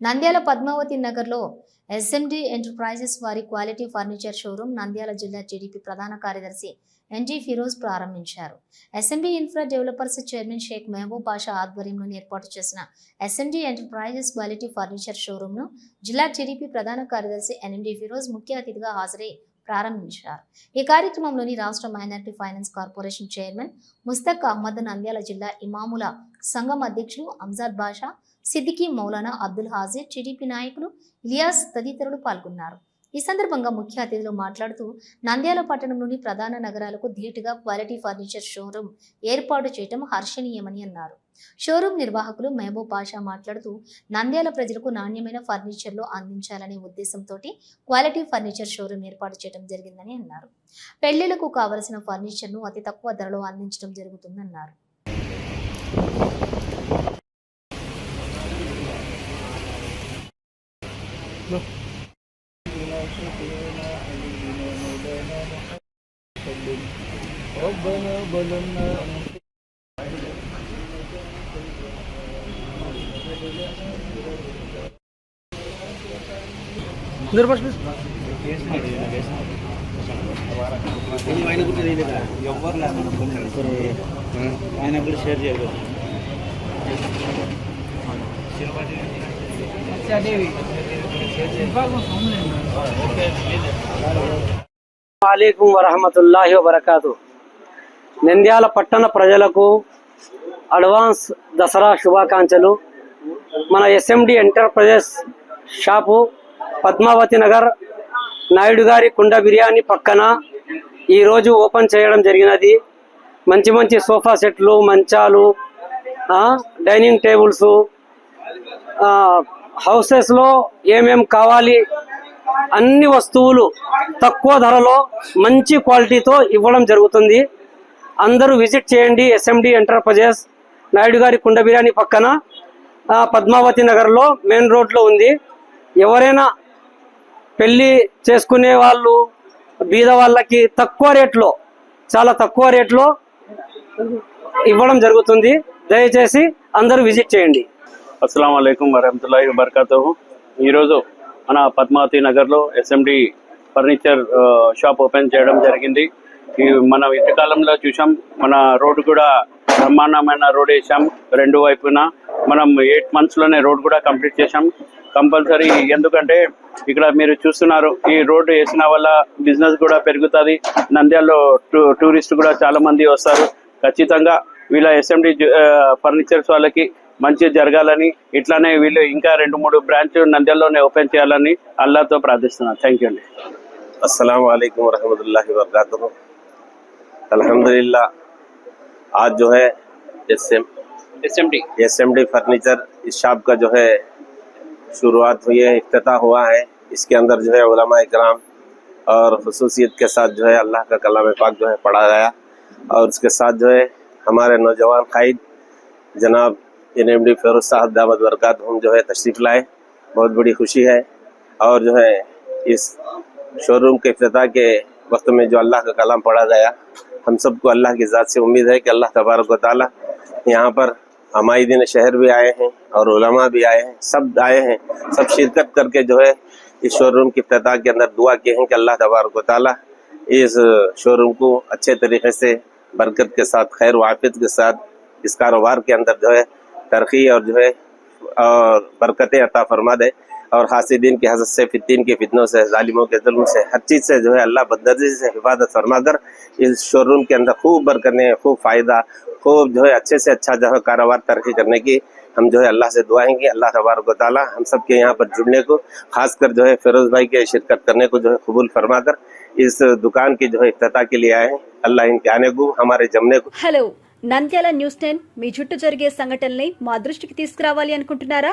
నంద్యాల పద్మావతి నగర్లో SMD enterprises వారి quality furniture showroom Nandyal జిల్లా టీడీపీ ప్రధాన కార్యదర్శి ఎన్జీ ఫిరోజ్ ప్రారంభించారు. SMD infra developers chairman Shaik Mahaboob Basha ఆధ్వర్యంలో ఏర్పాటు చేసిన ఎస్ఎండి ఎంటర్ప్రైజెస్ క్వాలిటీ ఫర్నిచర్ షోరూంను జిల్లా టీడీపీ ప్రధాన కార్యదర్శి ఎన్ఎండి ఫిరోజ్ ముఖ్య అతిథిగా హాజరై ప్రారంభించారు ఈ కార్యక్రమంలోని రాష్ట్ర minority finance corporation chairman Mustaq Ahmed Nandyal జిల్లా ఇమాముల సంఘం అధ్యక్షులు అంజాద్ బాషా సిద్దికి మౌలానా అబ్దుల్ హాజీర్ టీడీపీ నాయకులు ఇలియాస్ తదితరులు పాల్గొన్నారు. ఈ సందర్భంగా ముఖ్య అతిథులు మాట్లాడుతూ నంద్యాల పట్టణంలోని ప్రధాన నగరాలకు ధీటుగా క్వాలిటీ ఫర్నిచర్ షోరూం ఏర్పాటు చేయడం హర్షణీయమని అన్నారు. షోరూం నిర్వాహకులు మహబూబ్ పాషా మాట్లాడుతూ నంద్యాల ప్రజలకు నాణ్యమైన ఫర్నిచర్లు అందించాలనే ఉద్దేశంతో క్వాలిటీ ఫర్నిచర్ షోరూం ఏర్పాటు చేయడం జరిగిందని అన్నారు. పెళ్ళిళ్ళకు కావలసిన ఫర్నిచర్ను అతి తక్కువ ధరలో అందించడం జరుగుతుందన్నారు. ఆయన కూడా తెలియలేదా ఎవరు లేకుండా ఆయన కూడా షేర్ చేయలేదు అలైకుం వరహమతుల్లాహి వబర్కాతు. నంద్యాల పట్టణ ప్రజలకు అడ్వాన్స్ దసరా శుభాకాంక్షలు. మన SMD enterprises shop Padmavathi Nagar Naidu గారి కుండ బిర్యానీ పక్కన ఈరోజు ఓపెన్ చేయడం జరిగినది. మంచి మంచి సోఫా సెట్లు మంచాలు డైనింగ్ టేబుల్స్ హౌసెస్లో ఏమేం కావాలి అన్ని వస్తువులు తక్కువ ధరలో మంచి క్వాలిటీతో ఇవ్వడం జరుగుతుంది. అందరూ విజిట్ చేయండి ఎస్ఎండి ఎంటర్ప్రైజెస్ నాయుడు గారి కుండ బిర్యానీ పక్కన. పద్మావతి నగర్లో మెయిన్ రోడ్లో ఉంది. ఎవరైనా పెళ్ళి చేసుకునే వాళ్ళు బీద వాళ్ళకి తక్కువ రేట్లో చాలా తక్కువ రేట్లో ఇవ్వడం జరుగుతుంది. దయచేసి అందరూ విజిట్ చేయండి. అస్సలం అయికం వరహతుల్లా వబర్కాతు ఈరోజు మన పద్మావతి నగర్లో ఎస్ఎండి ఫర్నిచర్ షాప్ ఓపెన్ చేయడం జరిగింది. ఈ మన ఇంటి కాలంలో చూసాం మన రోడ్డు కూడా బ్రహ్మాండమైన రోడ్ వేసాం రెండు వైపున. మనం ఎయిట్ మంత్స్లోనే రోడ్ కూడా కంప్లీట్ చేసాం. కంపల్సరీ ఎందుకంటే ఇక్కడ మీరు చూస్తున్నారు ఈ రోడ్డు వేసిన వల్ల బిజినెస్ కూడా పెరుగుతుంది. నంద్యాలలో టూరిస్ట్ కూడా చాలా మంది వస్తారు. ఖచ్చితంగా వీళ్ళ ఎస్ఎండి ఫర్నిచర్స్ వాళ్ళకి మంచి జరగాలని ఇట్లానే వీళ్ళు ఇంకా రెండు మూడు బ్రాంచ్ నంద్యాలలోనే ఓపెన్ చేయాలని అల్లాతో ప్రార్థిస్తున్నాను థ్యాంక్ యూ అండి آج جو ہے ایس ایم ایس ایم ڈی فرنیچر اس شاپ کا جو ہے شروعات ہوئی ہے افتتاح ہوا ہے۔ اس کے اندر جو ہے علماء اکرام اور خصوصیت کے ساتھ جو ہے اللہ کا کلام پاک جو ہے پڑھا گیا۔ اور اس کے ساتھ جو ہے ہمارے نوجوان قائد جناب این ایم ڈی فیروز صاحب دامد برکات ہم جو ہے تشریف لائے۔ بہت بڑی خوشی ہے۔ اور جو ہے اس شو روم کے افتتاح کے وقت میں جو اللہ کا کلام پڑھا گیا ہم سب کو اللہ کی ذات سے امید ہے کہ اللہ تبارک و تعالیٰ یہاں پر ہمارے دن شہر بھی آئے ہیں اور علماء بھی آئے ہیں، سب آئے ہیں، سب شرکت کر کے جو ہے اس شو روم کی افتتاح کے اندر دعا کیے ہیں کہ اللہ تبارک و تعالیٰ اس شو روم کو اچھے طریقے سے برکت کے ساتھ، خیر و عافیت کے ساتھ اس کاروبار کے اندر جو ہے ترقی اور جو ہے اور برکتیں عطا فرما دے۔ اور حاسدین کے حضرت سے فتین کے فتنوں سے، ظالموں کے ظلم سے، ہر چیز سے جو ہے اللہ بدرزی سے حفاظت فرما کر اس شو روم کے اندر خوب بر کرنے، خوب فائدہ، خوب جو ہے اچھے سے اچھا جو ہے کاروبار ترقی کرنے کی ہم جو ہے اللہ سے دعائیں گے۔ اللہ تبارک و تعالیٰ ہم سب کے یہاں پر جڑنے کو، خاص کر جو ہے فیروز بھائی کے شرکت کرنے کو جو ہے قبول فرما کر اس دکان کی جو ہے افتتاح کے لیے آئے ہیں۔ اللہ ان کے آنے کو، ہمارے جمنے کو۔ ہلو నంద్యాల న్యూస్ టెన్ మీ చుట్టూ జరిగే సంఘటనల్ని మా దృష్టికి తీసుకురావాలి అనుకుంటున్నారా?